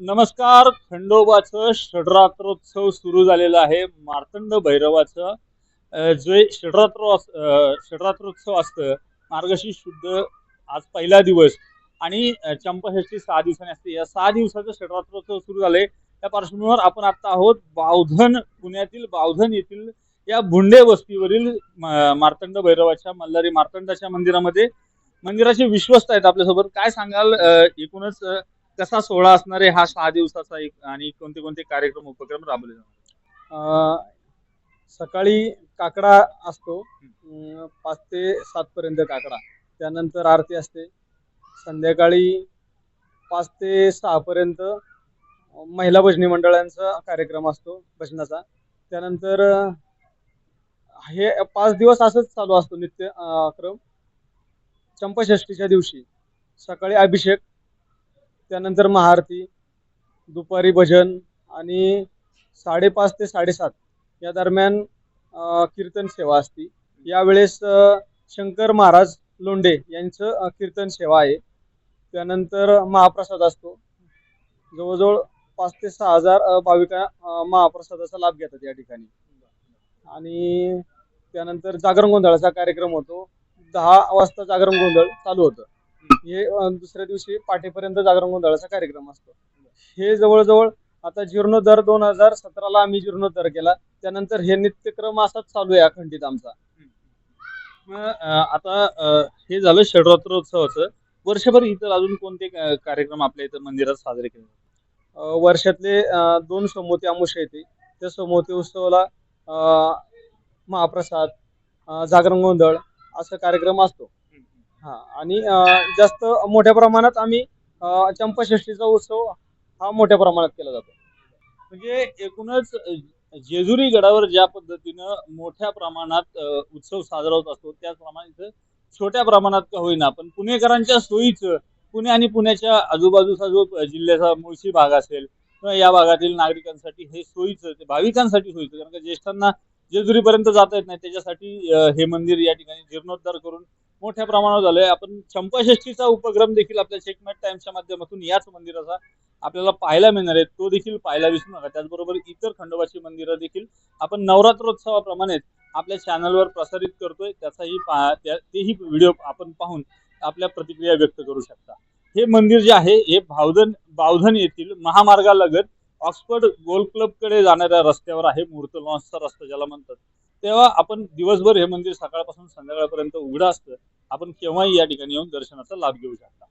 नमस्कार. खंडोबाचं षडरात्रोत्सव सुरू झालेला आहे. मार्तंड भैरवाचं. जे षडरात्र अस- षडरात्रोत्सव असतं मार्गशीर्ष शुद्ध आज पहिला दिवस. आणि अ, चंपाषष्ठी सहा दिवसांनी असते. या सहा दिवसाचं षडरात्रोत्सव सुरू झाले त्या पार्श्वभूमीवर आपण आता आहोत बावधन पुण्यातील बावधन येथील या भुंडे वस्तीवरील मार्तंड भैरवाच्या मल्हारी मार्तंडाच्या मंदिरामध्ये. मंदिराचे विश्वस्त आहेत आपल्यासोबत. काय सांगाल? एकूणच कसा सोहळा असणार आहे हा सहा दिवसाचा एक आणि कोणते कोणते कार्यक्रम उपक्रम राबवले जाणार सकाळी काकडा असतो. पाच ते सात पर्यंत काकडा. त्यानंतर आरती असते. संध्याकाळी पाच ते सहा पर्यंत महिला भजनी मंडळांचा कार्यक्रम असतो भजनाचा. त्यानंतर हे पाच दिवस असंच चालू असतो नित्य क्रम. चंपषष्टीच्या दिवशी सकाळी अभिषेक त्यानंतर महाआरती दुपारी भजन आणि साडेपाच ते साडेसात या दरम्यान कीर्तन सेवा असते. यावेळेस शंकर महाराज लोंढे यांचं कीर्तन सेवा आहे. त्यानंतर महाप्रसाद असतो. जवळजवळ पाच ते सहा हजार भाविका महाप्रसादाचा लाभ घेतात या ठिकाणी. आणि त्यानंतर जागरण गोंधळाचा कार्यक्रम होतो. दहा वाजता जागरण गोंधळ चालू होतं. हे दुसऱ्या दिवशी पाठीपर्यंत जागरण गोंधळाचा कार्यक्रम असतो. हे जवळजवळ आता जीर्णोद्धार दोन हजार सतराला आम्ही जीर्णोद्धार केला. त्यानंतर हे नित्यक्रम असाच चालू आहे अखंडित आमचा. मग आता हे झालं षडरात्रोत्सवाचं वर्षभर इतर अजून कोणते कार्यक्रम आपल्या इथं मंदिरात साजरे केले? जातात? अ, वर्षातले अ, दोन सोमवती अमुष्य येते. त्या सोमवती उत्सवाला अ, महाप्रसाद अ, जागरण गोंधळ असा कार्यक्रम असतो. हा आणि जास्त मोठ्या प्रमाणात आम्ही चंपाषष्टीचा उत्सव हा मोठ्या प्रमाणात केला जातो. म्हणजे एकूणच जेजुरी गडावर ज्या पद्धतीनं मोठ्या प्रमाणात उत्सव साजरा होत असतो त्याचप्रमाणे इथं छोट्या प्रमाणात का होईना पण पुणेकरांच्या सोयीचं पुणे आणि पुण्याच्या आजूबाजूचा जो जिल्ह्याचा मुळशी भाग असेल किंवा या भागातील नागरिकांसाठी हे सोयीचं ते भाविकांसाठी सोयीचं कारण का ज्येष्ठांना जेजुरीपर्यंत जाता येत नाही त्याच्यासाठी हे मंदिर या ठिकाणी जीर्णोद्धार करून मोठ्या प्रमाणावर झालंय. आपण चंपाषष्ठीचा उपक्रम देखील आपल्या शेकमेट टाइम्सच्या माध्यमातून याच मंदिराचा आपल्याला पाहायला मिळणार आहे. तो देखील पाहायला विसरू नका. त्याचबरोबर इतर खंडोबाची मंदिरं देखील आपण नवरात्रोत्सवाप्रमाणेच आपल्या चॅनलवर प्रसारित करतोय. त्याचाही पा तेही व्हिडिओ आपण पाहून आपल्या प्रतिक्रिया व्यक्त करू शकता. हे मंदिर जे आहे हे भावधन बावधन येथील महामार्गालगत ऑक्सफर्ड गोल्फ क्लबकडे जाणाऱ्या रस्त्यावर आहे. मूर्त लॉन्सचा रस्ता ज्याला म्हणतात. तेव्हा आपण दिवसभर हे मंदिर सकाळपासून संध्याकाळपर्यंत उघडं असतं. आपण केव्हाही या ठिकाणी येऊन दर्शनाचा लाभ घेऊ शकता.